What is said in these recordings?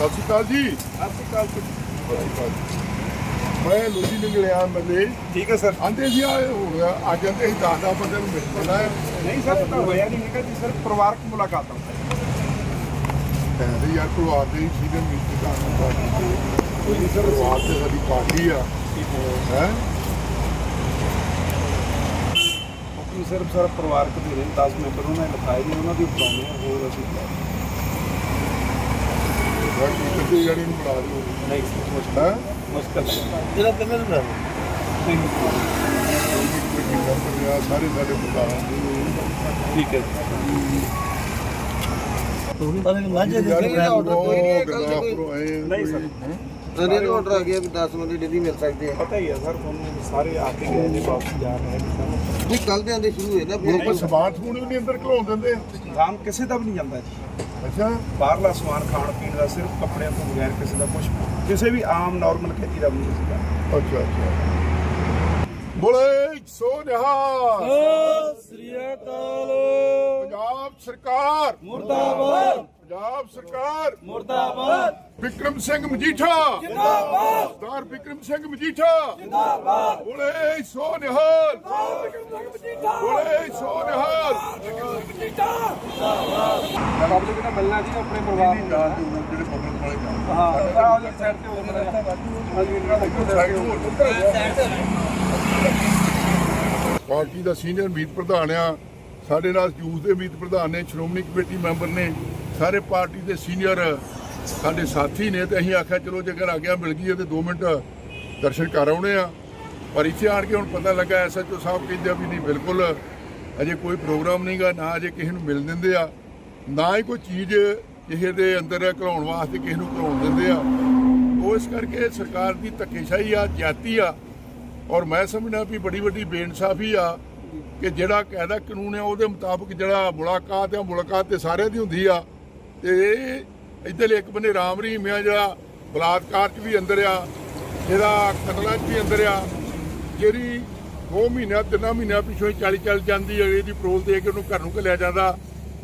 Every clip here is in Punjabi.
ਸਤਿ ਸ਼੍ਰੀ ਅਕਾਲ ਜੀ। ਸਤਿ ਸ਼੍ਰੀ ਅਕਾਲ ਮੈਂ ਲੋਜੀ ਨਿਕਲਿਆ ਬੰਦੇ ਠੀਕ ਹੈ ਸਰ। ਆਂਦੇ ਸੀ ਆ ਹੋ ਗਿਆ। ਅੱਜ ਆਂਦੇ ਸੀ ਦਸ ਦਸ ਬੰਦੇ ਨੂੰ ਮਿਲ ਜਾਣਾ ਹੈ। ਨਹੀਂ ਸਰ ਤਾਂ ਹੋਇਆ ਨਹੀਂ ਹੈਗਾ ਜੀ ਸਰ ਪਰਿਵਾਰਕ ਮੁਲਾਕਾਤ ਕਹਿੰਦੇ ਯਾਰ ਪਰਿਵਾਰ ਦੇ ਸੀਨੀਅਰ ਮੀਟਿੰਗ ਦਾ। ਹੁੰਦਾ ਕੋਈ ਸਰ ਪਰਿਵਾਰ ਤੇ ਸਾਡੀ ਪਾਰਟੀ ਆ। ਹੈ। ਕਿਉਂਕਿ ਸਰ ਸਰ ਪਰਿਵਾਰਕ ਦੇ ਰਹੇ 10 ਮੈਂਬਰ ਉਹਨਾਂ ਨੇ ਲਿਖਾਏ ਨੇ ਉਹਨਾਂ ਦੀ ਆ ਹੋਰ ਅਸੀਂ ਕਿਤੇ ਜਾਣੀ ਨੂੰ ਬਣਾ ਦਿਓ ਨਹੀਂ ਸਰ ਮੁਸ਼ਕਲ ਹੈ ਮੁਸ਼ਕਲ ਹੈ ਜਿਹੜਾ ਤਿੰਨ ਦਿਨ ਬਣਾ ਨਹੀਂ ਸਾਰੇ ਸਾਡੇ ਪ੍ਰਧਾਨ ਠੀਕ ਹੈ ਪਰ ਇਹ ਮਾਝੇ ਦੇ ਆਰਡਰ ਕੋਈ ਨਹੀਂ ਹੈ ਨਹੀਂ ਸਰ ਅਰੇ ਨੂੰ ਆਰਡਰ ਆ ਗਿਆ ਵੀ 10 ਬੰਦੇ ਡੇਲੀ ਮਿਲ ਸਕਦੇ ਆ ਪਤਾ ਹੀ ਹੈ ਸਰ ਤੁਹਾਨੂੰ ਸਾਰੇ ਆ ਕੇ ਗਏ ਨੇ ਵਾਪਸ ਜਾ ਰਹੇ ਨੇ ਨਹੀਂ ਕੱਲ ਦੇ ਆਂਦੇ ਸ਼ੁਰੂ ਹੋਏ ਨਾ ਫਿਰ ਸਮਾਨ ਸਮੂਨ ਵੀ ਨਹੀਂ ਅੰਦਰ ਘਲਾਉਣ ਦਿੰਦੇ। ਰਾਮ ਕਿਸੇ ਦਾ ਵੀ ਨਹੀਂ ਜਾਂਦਾ ਜੀ। ਅੱਛਾ ਬਾਹਰਲਾ ਸਮਾਨ ਖਾਣ ਪੀਣ ਦਾ ਸਿਰਫ ਕੱਪੜਿਆਂ ਤੋਂ ਬਗੈਰ ਕਿਸੇ ਦਾ ਕੁਝ ਕਿਸੇ ਵੀ ਆਮ ਨਾਰਮਲ ਖੇਤੀ ਦਾ ਵੀ ਨਹੀਂ ਸੀਗਾ। ਅੱਛਾ ਅੱਛਾ। ਬੋਲੇ ਸੋ ਨਿਹਾਲ। ਸ੍ਰੀ ਅਕਾਲ। ਪੰਜਾਬ ਸਰਕਾਰ। ਮੁਰਦਾਬਾਦ। ਪੰਜਾਬ ਸਰਕਾਰ। ਮੁਰਦਾਬਾਦ। ਵਿਕਰਮ ਸਿੰਘ ਮਜੀਠਾ। ਜਿੰਦਾਬਾਦ। ਸਰਦਾਰ ਵਿਕਰਮ ਸਿੰਘ ਮਜੀਠਾ। ਜਿੰਦਾਬਾਦ। ਬੋਲੇ ਸੋ ਨਿਹਾਲ। ਬੋਲੇ ਸੋ ਨਿਹਾਲ ਮੈਂ ਰੱਬ ਦੇ ਕਿਹਨਾਂ ਮਿਲਣਾ ਸੀ ਆਪਣੇ ਪਰਿਵਾਰ ਨੂੰ। ਜਿਹੜੇ ਬੋਲਣ ਵਾਲੇ ਜਾਣ। ਹਾਂ ਆਹ ਵਾਲੀ ਸਾਈਡ ਤੇ ਹੋ। ਜਾਣਾ ਹਾਂਜੀ ਇਹਨਾਂ ਦਾ ਇੱਕੋ ਸਾਈਡ ਪਾਰਟੀ ਦਾ ਸੀਨੀਅਰ ਮੀਤ ਪ੍ਰਧਾਨ ਆ ਸਾਡੇ ਨਾਲ ਯੂਥ ਦੇ ਮੀਤ ਪ੍ਰਧਾਨ ਨੇ ਸ਼੍ਰੋਮਣੀ ਕਮੇਟੀ ਮੈਂਬਰ ਨੇ ਸਾਰੇ ਪਾਰਟੀ ਦੇ ਸੀਨੀਅਰ ਸਾਡੇ ਸਾਥੀ ਨੇ ਤੇ ਅਸੀਂ ਆਖਿਆ ਚਲੋ ਜੇਕਰ ਆ ਗਿਆ ਮਿਲ ਗਈ ਤੇ 2 ਮਿੰਟ ਦਰਸ਼ਨ ਕਰ ਆਉਣੇ ਆ। ਪਰ ਇੱਥੇ ਆਣ ਕੇ ਹੁਣ ਪਤਾ ਲੱਗਾ ਐਸਐਚਓ ਸਾਹਿਬ ਕਹਿੰਦੇ ਆ ਵੀ ਨਹੀਂ ਬਿਲਕੁਲ ਅਜੇ ਕੋਈ ਪ੍ਰੋਗਰਾਮ ਨਹੀਂਗਾ ਨਾ ਅਜੇ ਕਿਸੇ ਨੂੰ ਮਿਲ ਦਿੰਦੇ ਆ। ਨਾ ਹੀ ਕੋਈ ਚੀਜ਼ ਕਿਸੇ ਦੇ ਅੰਦਰ ਘਲਾਉਣ ਵਾਸਤੇ ਕਿਸੇ ਨੂੰ ਘਲਾਉਣ ਦਿੰਦੇ ਆ। ਉਹ ਇਸ ਕਰਕੇ ਸਰਕਾਰ ਦੀ ਧੱਕੇਸ਼ਾਹੀ ਆ, ਜਾਤੀ ਆ। ਔਰ ਮੈਂ ਸਮਝਦਾ ਵੀ ਬੜੀ ਵੱਡੀ ਬੇਇਨਸਾਫੀ ਆ ਕਿ ਜਿਹੜਾ ਕਾਇਦਾ ਕਾਨੂੰਨ ਹੈ, ਉਹਦੇ ਮੁਤਾਬਕ ਜਿਹੜਾ ਮੁਲਾਕਾਤ ਹੈ ਮੁਲਾਕਾਤ ਤੇ ਸਾਰਿਆਂ ਦੀ ਹੁੰਦੀ ਆ। ਤੇ ਇਹ ਇੱਧਰ ਇੱਕ ਬੰਨੇ ਰਾਮ ਰਹੀਮ ਆ, ਜਿਹੜਾ ਬਲਾਤਕਾਰ 'ਚ ਵੀ ਅੰਦਰ ਆ, ਜਿਹੜਾ ਕਤਲਾਂ 'ਚ ਵੀ ਅੰਦਰ ਆ, ਜਿਹੜੀ 2 ਮਹੀਨਿਆਂ, ਤਿੰਨਾਂ ਮਹੀਨਿਆਂ ਪਿੱਛੋਂ ਹੀ 40 ਚੱਲ ਜਾਂਦੀ ਹੈ ਇਹਦੀ ਪਰੋਲ ਦੇ ਕੇ ਉਹਨੂੰ ਘਰ ਨੂੰ ਘੱਲਿਆ ਜਾਂਦਾ।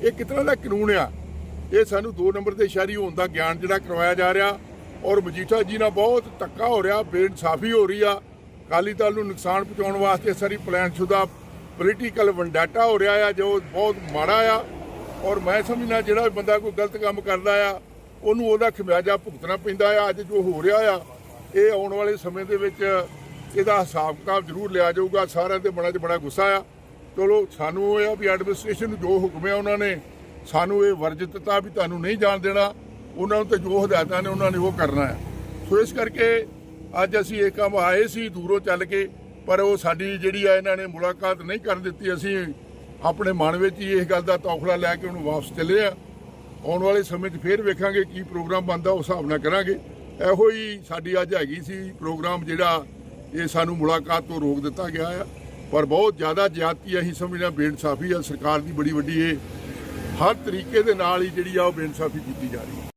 ਇਹ ਕਿਤਨਾ ਦਾ ਕਾਨੂੰਨ ਆ? ਇਹ ਸਾਨੂੰ 2 ਨੰਬਰ ਤੇ ਸ਼ਹਿਰੀ ਹੋਣ ਦਾ ਗਿਆਨ ਜਿਹੜਾ ਕਰਵਾਇਆ ਜਾ ਰਿਹਾ ਔਰ ਮਜੀਠਾ ਜੀ ਨਾਲ ਬਹੁਤ ਧੱਕਾ ਹੋ ਰਿਹਾ, ਬੇਇਨਸਾਫੀ ਹੋ ਰਹੀ ਆ। ਅਕਾਲੀ ਦਲ ਨੂੰ ਨੁਕਸਾਨ ਪਹੁੰਚਾਉਣ ਵਾਸਤੇ ਸਾਰੀ ਪਲਾਨ ਸ਼ੁਦਾ ਪੋਲੀਟੀਕਲ ਵੰਡਾਟਾ ਹੋ ਰਿਹਾ ਆ, ਜੋ ਬਹੁਤ ਮਾੜਾ ਆ। ਔਰ ਮੈਂ ਸਮਝਣਾ ਜਿਹੜਾ ਬੰਦਾ ਕੋਈ ਗਲਤ ਕੰਮ ਕਰਦਾ ਆ, ਉਹਨੂੰ ਉਹਦਾ ਖਮਿਆਜਾ ਭੁਗਤਣਾ ਪੈਂਦਾ ਆ। ਅੱਜ ਜੋ ਹੋ ਰਿਹਾ ਆ, ਇਹ ਆਉਣ ਵਾਲੇ ਸਮੇਂ ਦੇ ਵਿੱਚ ਇਹਦਾ ਹਿਸਾਬ ਕਿਤਾਬ ਜ਼ਰੂਰ ਲਿਆ ਜਾਊਗਾ। ਸਾਰਿਆਂ ਦੇ ਮਨਾਂ 'ਚ ਬੜਾ ਗੁੱਸਾ ਆ। ਚਲੋ ਸਾਨੂੰ ਇਹ ਆ ਵੀ ਐਡਮਿਨਿਸਟ੍ਰੇਸ਼ਨ ਨੂੰ ਜੋ ਹੁਕਮ ਹੈ ਉਹਨਾਂ ਨੇ, ਸਾਨੂੰ ਇਹ ਵਰਜਿਤ ਦਿੱਤਾ ਵੀ ਤੁਹਾਨੂੰ ਨਹੀਂ ਜਾਣ ਦੇਣਾ, ਉਹਨਾਂ ਨੂੰ ਤੇ ਜੋ ਹਦਾਇਤਾਂ ਨੇ ਉਹਨਾਂ ਨੇ ਉਹ ਕਰਨਾ ਹੈ। ਸੋ ਇਸ ਕਰਕੇ ਅੱਜ ਅਸੀਂ ਇਹ ਕੰਮ ਆਏ ਸੀ, ਦੂਰੋਂ ਚੱਲ ਕੇ, ਪਰ ਉਹ ਸਾਡੀ ਜਿਹੜੀ ਆ ਇਹਨਾਂ ਨੇ ਮੁਲਾਕਾਤ ਨਹੀਂ ਕਰਨ ਦਿੱਤੀ, ਅਸੀਂ ਆਪਣੇ ਮਨ ਵਿੱਚ ਹੀ ਇਸ ਗੱਲ ਦਾ ਤੌਖਲਾ ਲੈ ਕੇ ਉਹਨੂੰ ਵਾਪਸ ਚੱਲੇ ਆ ਆਉਣ ਵਾਲੇ ਸਮੇਂ 'ਚ ਫੇਰ ਵੇਖਾਂਗੇ ਕੀ ਪ੍ਰੋਗਰਾਮ ਬਣਦਾ, ਉਸ ਹਿਸਾਬ ਨਾਲ ਕਰਾਂਗੇ। ਇਹੋ ਹੀ ਸਾਡੀ ਅੱਜ ਹੈਗੀ ਸੀ ਪ੍ਰੋਗਰਾਮ ਜਿਹੜਾ ਇਹ ਸਾਨੂੰ ਮੁਲਾਕਾਤ ਤੋਂ ਰੋਕ ਦਿੱਤਾ ਗਿਆ ਆ। ਪਰ ਬਹੁਤ ਜ਼ਿਆਦਾ ਜ਼ਿਆਦਤੀ ਅਸੀਂ ਸਮਝਣਾ ਬੇਇਨਸਾਫੀ ਆ ਸਰਕਾਰ ਦੀ ਬੜੀ ਵੱਡੀ ਇਹ ਹਰ ਤਰੀਕੇ ਦੇ ਨਾਲ ਹੀ ਜਿਹੜੀ ਆ ਉਹ ਬੇਇਨਸਾਫੀ ਕੀਤੀ ਜਾ ਰਹੀ ਹੈ।